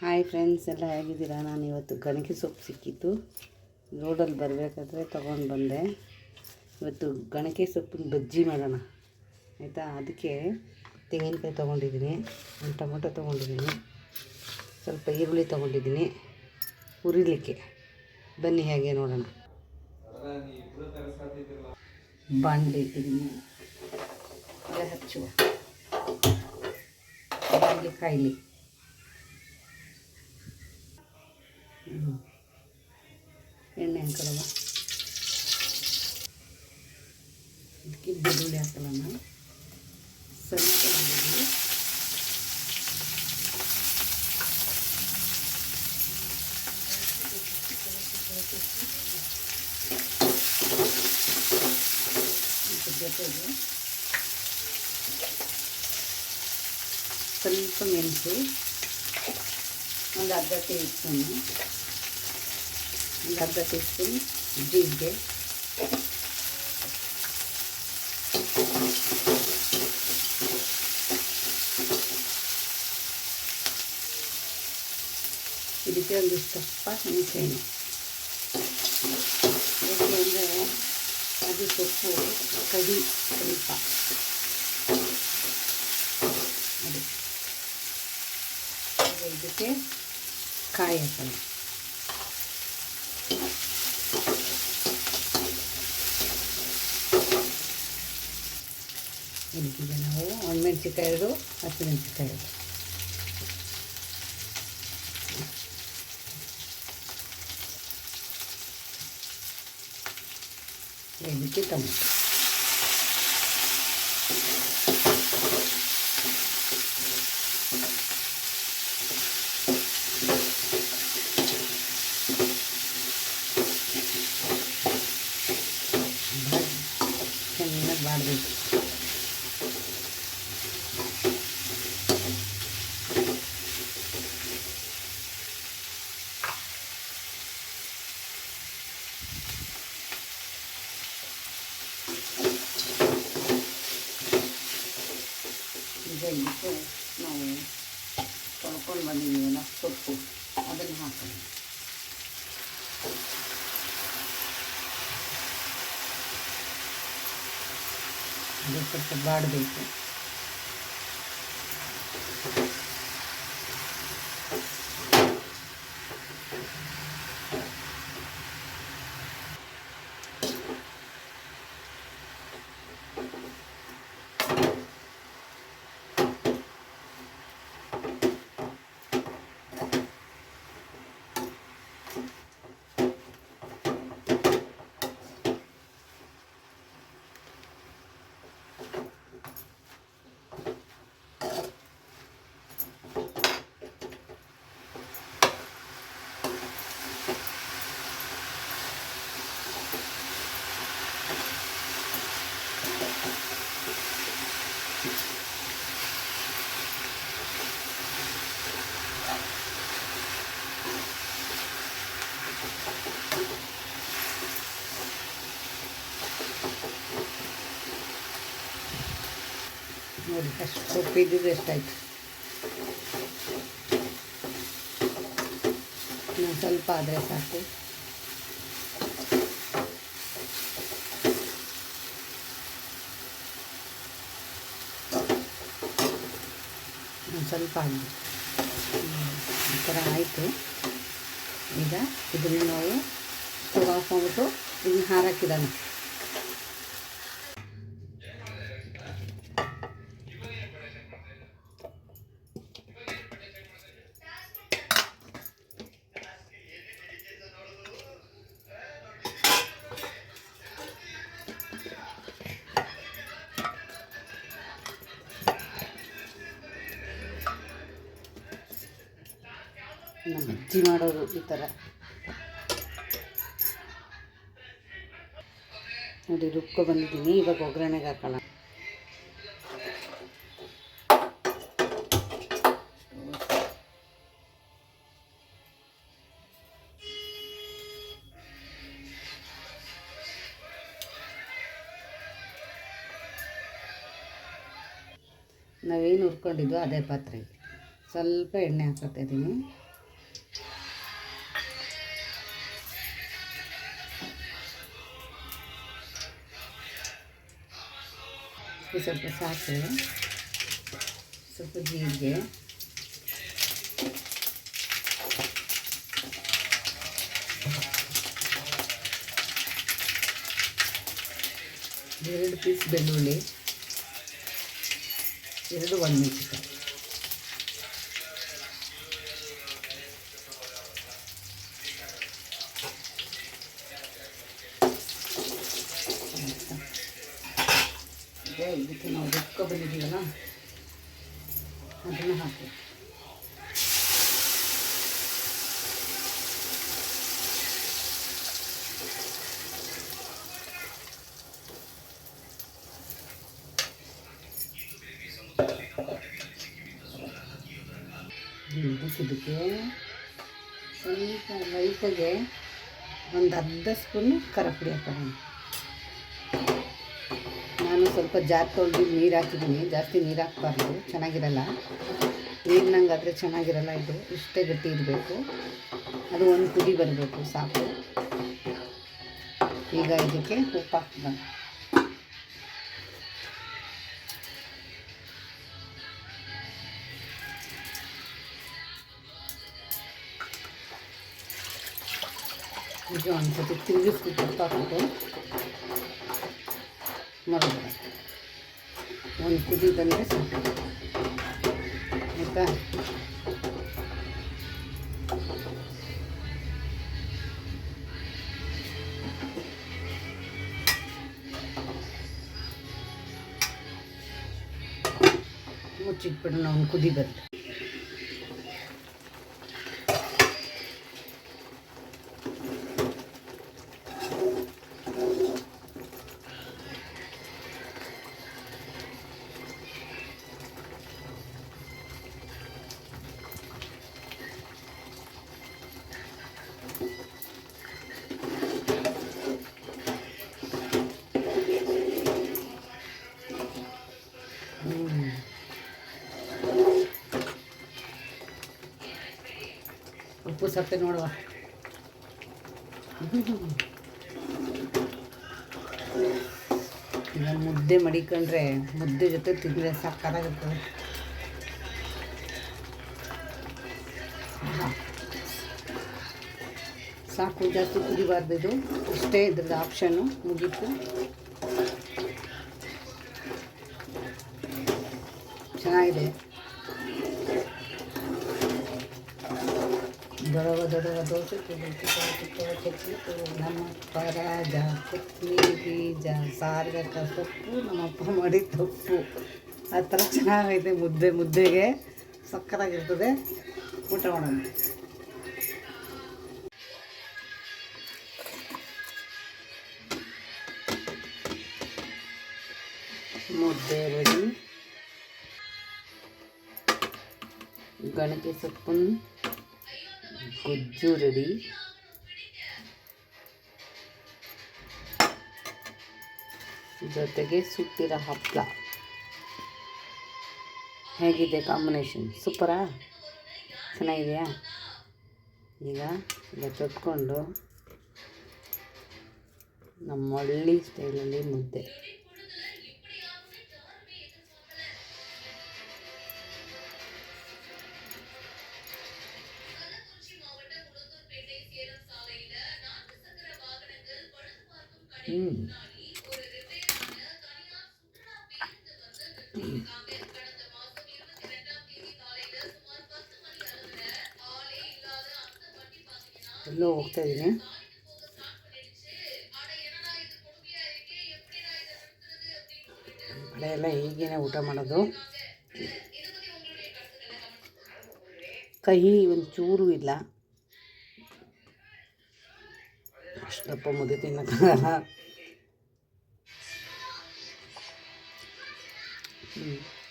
Hi friends, ಎಲ್ಲ ಹೇಗಿದ್ದೀರಾ? ನಾನು ಇವತ್ತು ಗಣಕಿ ಸೊಪ್ಪು ಸಿಕ್ಕಿತ್ತು. ರೋಡಲ್ಲಿ ಬರಬೇಕಾದ್ರೆ ತೊಗೊಂಡು ಬಂದೆ. ಇವತ್ತು ಗಣಕಿ ಸೊಪ್ಪಿನ ಬಜ್ಜಿ ಮಾಡೋಣ. ಆಯಿತಾ? ಅದಕ್ಕೆ ತೆಂಗಿನಕಾಯಿ ತೊಗೊಂಡಿದ್ದೀನಿ, ಒಂದು ಟೊಮೊಟೊ ತೊಗೊಂಡಿದ್ದೀನಿ, ಸ್ವಲ್ಪ ಈರುಳ್ಳಿ ತೊಗೊಂಡಿದ್ದೀನಿ. ಹುರಿಲಿಕ್ಕೆ. ಬನ್ನಿ ಹೇಗೆ ನೋಡೋಣ. ಬಾಣಲಿ ಇಟ್ಟಿದ್ದೀನಿ ಹಚ್ಚುವ. ಬಾಣಲಿ ಕಾಯಿಲಿ. ಎಣ್ಣೆ ಹಾಕೊಳ್ಳೋಣ ಇದಕ್ಕೆ ಬೆಳ್ಳುಳ್ಳಿ ಹಾಕೊಳ್ಳೋಣ ಸ್ವಲ್ಪ ಬೆಳ್ಳುಳ್ಳಿ ಇದ್ರ ಜೊತೆಗೆ ಸ್ವಲ್ಪ ಮೆಣಸು ಒಂದು ಅರ್ಧ ಟೀ ಸ್ಪೂನು ಒಂದು ಅರ್ಧ ಟೀ ಸ್ಪೂನ್ ಜೀರಿಗೆ ಇದಕ್ಕೆ ಒಂದಿಷ್ಟು ಸ್ವಲ್ಪ ಹುಣಸೆಹಣ್ಣು ಯಾಕೆ ಅಂದರೆ ಅದು ಸೊಪ್ಪು ಕಡಿ ಸ್ವಲ್ಪ ಅದು ಈಗ ಇದಕ್ಕೆ ಕಾಯಿ ಹಾಕೋಣ ಇದಕ್ಕೆ ನಾವು ಒಣಮೆಣ್ಸಿಕಾಯಿ ಎರಡು ಹಸಿಮೆಣ್ಸಿಕಾಯಿ ಎರಡು ಇದಕ್ಕೆ ಟೊಮೊಟೊ ಈಗ ಇದಕ್ಕೆ ನಾವು ತೊಳ್ಕೊಂಡು ಬಂದಿದ್ದೀವಲ್ಲ ಸೊಪ್ಪು ಅದನ್ನು ಹಾಕೋಣ ಅದು ಸ್ವಲ್ಪ ಬಾಡಬೇಕು ನೋಡಿ ಅಷ್ಟು ಸೊಪ್ಪು ಇದ್ದಿದ್ದು ಎಷ್ಟಾಯಿತು ಇನ್ನೊಂದು ಸ್ವಲ್ಪ ಆದರೆ ಸಾಕು. ಒಂದು ಸ್ವಲ್ಪ ಆಗಬೇಕು ಈ ಥರ ಆಯಿತು. ಈಗ ಇದನ್ನು ನಾವು ಸ್ಟವ್ ಮಾಡ್ಬಿಟ್ಟು ಇದನ್ನ ಹಾರಾಕಿಡೋಣ ಅಜ್ಜಿ ಮಾಡೋದು ಈ ಥರ. ನೋಡಿ, ರುಬ್ಕೊ ಬಂದಿದ್ದೀನಿ. ಇವಾಗ ಒಗ್ಗರಣೆಗೆ ಹಾಕೋಣ. ನಾವೇನು ಹುರ್ಕೊಂಡಿದ್ವೋ ಅದೇ ಪಾತ್ರೆಗೆ. ಸ್ವಲ್ಪ ಎಣ್ಣೆ ಹಾಕೋತಾ ಇದ್ದೀನಿ. ಇದು ಸ್ವಲ್ಪ ಸಾಸಿವೆ ಸ್ವಲ್ಪ ಜೀರಿಗೆ ಎರಡು ಪೀಸ್ ಬೆಳ್ಳುಳ್ಳಿ ಎರಡು ಒಣಮೆಣಸಿಕಾಯಿ ಇದೆ ರುಬ್ಕೊ ಬಂದಿದ್ದೀವಲ್ಲ ಅದನ್ನು ಹಾಕಿ. ಇದಕ್ಕೆ ಸ್ವಲ್ಪ ಲೈಟಾಗೆ ಒಂದು ಅರ್ಧ ಸ್ಪೂನು ಖಾರ ಪುಡಿ ಹಾಕೋಣ. ನಾನು ಸ್ವಲ್ಪ ಜಾರ್ ತೊಳೆದು ನೀರು ಹಾಕಿದ್ದೀನಿ. ಜಾಸ್ತಿ ನೀರು ಹಾಕ್ಬಾರ್ದು. ಚೆನ್ನಾಗಿರಲ್ಲ. ನೀರಿನಂಗಾದರೆ ಚೆನ್ನಾಗಿರಲ್ಲ ಇದು. ಇಷ್ಟೇ ಗಟ್ಟಿ ಇರಬೇಕು. ಅದು ಒಂದು ಕುದಿ ಬರಬೇಕು, ಸಾಕು. ಈಗ ಇದಕ್ಕೆ ಉಪ್ಪು ಹಾಕ್ತೀನಿ ಈಗ ಒಂದು ಸತಿ ತಿರುಗಿಸ್ಬಿಟ್ಟು ಉಪ್ಪು ಮರಬೇಡ ಒಂದು ಕುದಿ ಬಂದರೆ ಸಾಕು. ಆಯಿತಾ? ಮುಚ್ಚಿಟ್ಬಿಡೋಣ ಒಂದು ಕುದಿ ಬರಲಿ ಉಪ್ಪು ಸತ್ತೆ ನೋಡುವ. ಮುದ್ದೆ ಮಡಿಕೊಂಡ್ರೆ ಮುದ್ದೆ ಜೊತೆ ತಿಂದರೆ ಸಾಕಾಗುತ್ತೆ. ಸಾಕು, ಜಾಸ್ತಿ ಕುದಿಬಾರ್ದು ಇದು. ಇಷ್ಟೇ ಇದ್ರದ್ದು ಆಪ್ಷನ್ನು ಮುಗೀತು. ಚೆನ್ನಾಗಿದೆ. ದೊಡವ ದೋಸೆ ನಮ್ಮ ಪರಾಜ ಕೊತ್ತಂಬರಿ ಬೀಜ ಸಾರ್ಗಕ ಸೊಪ್ಪು ನಮ್ಮಪ್ಪ ಮಾಡಿ ತಪ್ಪು ಆ ಥರ ಚೆನ್ನಾಗೈತೆ ಮುದ್ದೆ ಮುದ್ದೆಗೆ ಸಕ್ಕತ್ತಾಗಿರ್ತದೆ ಊಟ ಮಾಡೋಣ ಮುದ್ದೆ ರೆಡಿ ಗಣಕೆ ಸೊಪ್ಪಿನ ಗೊಜ್ಜು ರೆಡಿ. ಜೊತೆಗೆ ಸುಟ್ಟಿರೋ ಹಪ್ಪಳ ಹೇಗಿದೆ ಕಾಂಬಿನೇಷನ್ ಸೂಪರಾ? ಚೆನ್ನಾಗಿದೆಯಾ? ಈಗ ಈಗ ತೊಟ್ಕೊಂಡು ನಮ್ಮ ಹಳ್ಳಿ ಸ್ಟೈಲಲ್ಲಿ ಮುದ್ದೆ. ಎಲ್ಲೋ ಹೋಗ್ತಾ ಇದ್ದೀನಿ ಮಳೆ ಎಲ್ಲ ಹೀಗೇನೆ ಊಟ ಮಾಡೋದು. ಕಹಿ ಒಂಚೂರು ಇಲ್ಲ. ಅಷ್ಟಪ್ಪ ಮುದ್ದೆ ತಿನ್ನಕ್ಕಾಗಲ್ಲ.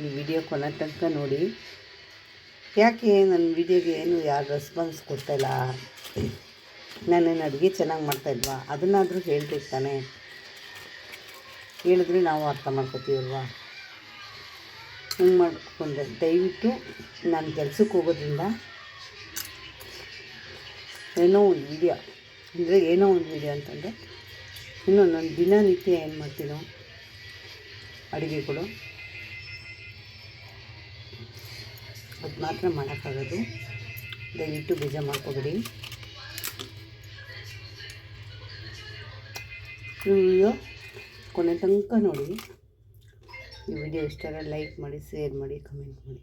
ಈ ವಿಡಿಯೋ ಕೊನೆ ತನಕ ನೋಡಿ. ಯಾಕೆ ನನ್ನ ವಿಡಿಯೋಗೆ ಏನು ಯಾರು ರೆಸ್ಪಾನ್ಸ್ ಕೊಡ್ತಾಯಿಲ್ಲ ನಾನೇನು ಅಡುಗೆ ಚೆನ್ನಾಗಿ ಮಾಡ್ತಾಯಿಲ್ವಾ ಅದನ್ನಾದರೂ ಹೇಳ್ತಿರ್ತಾನೆ ತಾನೆ. ಹೇಳಿದ್ರೆ ನಾವು ಅರ್ಥ ಮಾಡ್ಕೋತೀವಲ್ವಾ ಹಿಂಗೆ ಮಾಡ್ಕೊಂಡ್ರೆ ದಯವಿಟ್ಟು ನಾನು ಕೆಲ್ಸಕ್ಕೆ ಹೋಗೋದ್ರಿಂದ ಏನೋ ಒಂದು ವಿಡಿಯೋ, ಅಂದರೆ ಏನೋ ಒಂದು ವಿಡಿಯೋ ಅಂತಂದರೆ ಇನ್ನು ನಾನು ದಿನನಿತ್ಯ ಏನು ಮಾಡ್ತೀನೋ ಅಡುಗೆಗಳು. ಅದು ಮಾತ್ರ ಮಾಡೋಕ್ಕಾಗೋದು. ದಯವಿಟ್ಟು ಬೀಜ ಮಾಡ್ಕೋಬೇಡಿ. ಈ ವಿಡಿಯೋ ಕೊನೆ ತನಕ ನೋಡಿ. ಈ ವಿಡಿಯೋ ಇಷ್ಟ ಲೈಕ್ ಮಾಡಿ, ಶೇರ್ ಮಾಡಿ, ಕಮೆಂಟ್ ಮಾಡಿ.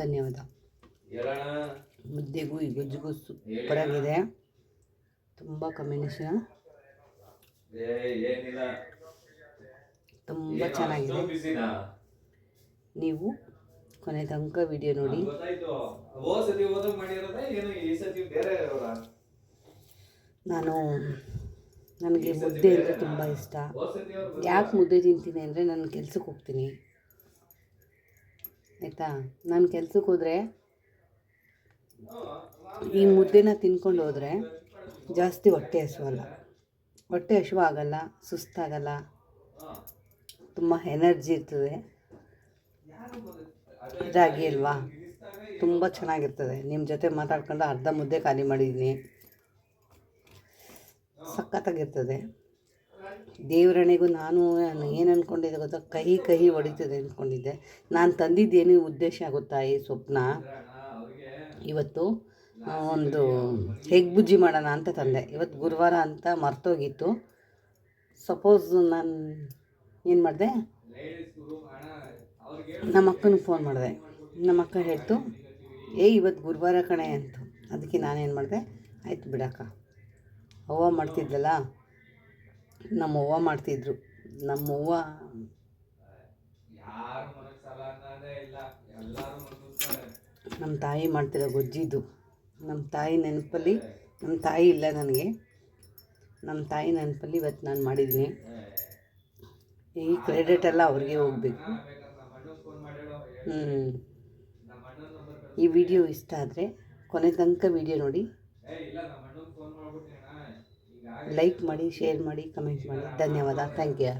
ಧನ್ಯವಾದ. ಮುದ್ದೆಗೂ ಈ ಗೊಜ್ಜಿಗೂ ಸೂಪರಾಗಿದೆ ತುಂಬ ಕಾಂಬಿನೇಷನ್ ತುಂಬ ಚೆನ್ನಾಗಿದೆ. ನೀವು ಕೊನೆ ತನಕ ವಿಡಿಯೋ ನೋಡಿ. ನಾನು ನನಗೆ ಮುದ್ದೆ ಅಂದರೆ ತುಂಬ ಇಷ್ಟ. ಯಾಕೆ ಮುದ್ದೆ ತಿಂತೀನಿ ಅಂದರೆ ನಾನು ಕೆಲ್ಸಕ್ಕೆ ಹೋಗ್ತೀನಿ. ಆಯಿತಾ? ನಾನು ಕೆಲ್ಸಕ್ಕೆ ಹೋದರೆ ಈ ಮುದ್ದೆನ ತಿನ್ಕೊಂಡು ಹೋದರೆ ಜಾಸ್ತಿ ಹೊಟ್ಟೆ ಹಸುವಲ್ಲ. ಹೊಟ್ಟೆ ಹಸಿವು ಆಗಲ್ಲ ಸುಸ್ತಾಗಲ್ಲ. ತುಂಬ ಎನರ್ಜಿ ಇರ್ತದೆ. ಇದಾಗಿ ಅಲ್ವಾ ತುಂಬ ಚೆನ್ನಾಗಿರ್ತದೆ. ನಿಮ್ಮ ಜೊತೆ ಮಾತಾಡ್ಕೊಂಡು ಅರ್ಧ ಮುದ್ದೆ ಖಾಲಿ ಮಾಡಿದ್ದೀನಿ ಸಖತ್ತಾಗಿರ್ತದೆ. ದೇವರಣೆಗೂ ನಾನು ಏನು ಅಂದ್ಕೊಂಡಿದ್ದೆ ಗೊತ್ತಾ? ಕಹಿ ಕಹಿ ಹೊಡಿತದೆ ಅಂದ್ಕೊಂಡಿದ್ದೆ ನಾನು ತಂದಿದ್ದೇನು ಉದ್ದೇಶ ಆಗುತ್ತಾ ಈ ಸ್ವಪ್ನ ಇವತ್ತು ಒಂದು ಹೆಗ್ ಬುಜ್ಜಿ ಮಾಡೋಣ ಅಂತ ತಂದೆ. ಇವತ್ತು ಗುರುವಾರ ಅಂತ ಮರ್ತೋಗಿತ್ತು. ಸಪೋಸ್ ನಾನು ಏನು ಮಾಡಿದೆ? ನಮ್ಮ ಅಕ್ಕನಿಗೆ ಫೋನ್ ಮಾಡಿದೆ. ನಮ್ಮ ಅಕ್ಕ ಹೇಳ್ತು, ಏ ಇವತ್ತು ಗುರುವಾರ ಕಣೆ ಅಂತ. ಅದಕ್ಕೆ ನಾನೇನು ಮಾಡಿದೆ, ಆಯ್ತು ಬಿಡಕ್ಕ. ಅವ್ವ ಮಾಡ್ತಿದ್ದಲ್ಲ ನಮ್ಮ ಅವ್ವ ಮಾಡ್ತಿದ್ರು. ನಮ್ಮ ಅವ್ವ ನಮ್ಮ ತಾಯಿ ಮಾಡ್ತಿರೋ ಗೊಜ್ಜಿದ್ದು ನಮ್ಮ ತಾಯಿ ನೆನಪಲ್ಲಿ, ನಮ್ಮ ತಾಯಿ ಇಲ್ಲ ನನಗೆ. ನಮ್ಮ ತಾಯಿ ನೆನಪಲ್ಲಿ ಇವತ್ತು ನಾನು ಮಾಡಿದ್ದೀನಿ ಈ ಕ್ರೆಡಿಟ್ ಎಲ್ಲ ಅವ್ರಿಗೆ ಹೋಗಬೇಕು. ಈ ವಿಡಿಯೋ ಇಷ್ಟ ಆದರೆ ಕೊನೆ ತನಕ ವಿಡಿಯೋ ನೋಡಿ. ಲೈಕ್ ಮಾಡಿ ಶೇರ್ ಮಾಡಿ ಕಮೆಂಟ್ ಮಾಡಿ. ಧನ್ಯವಾದ. Thank you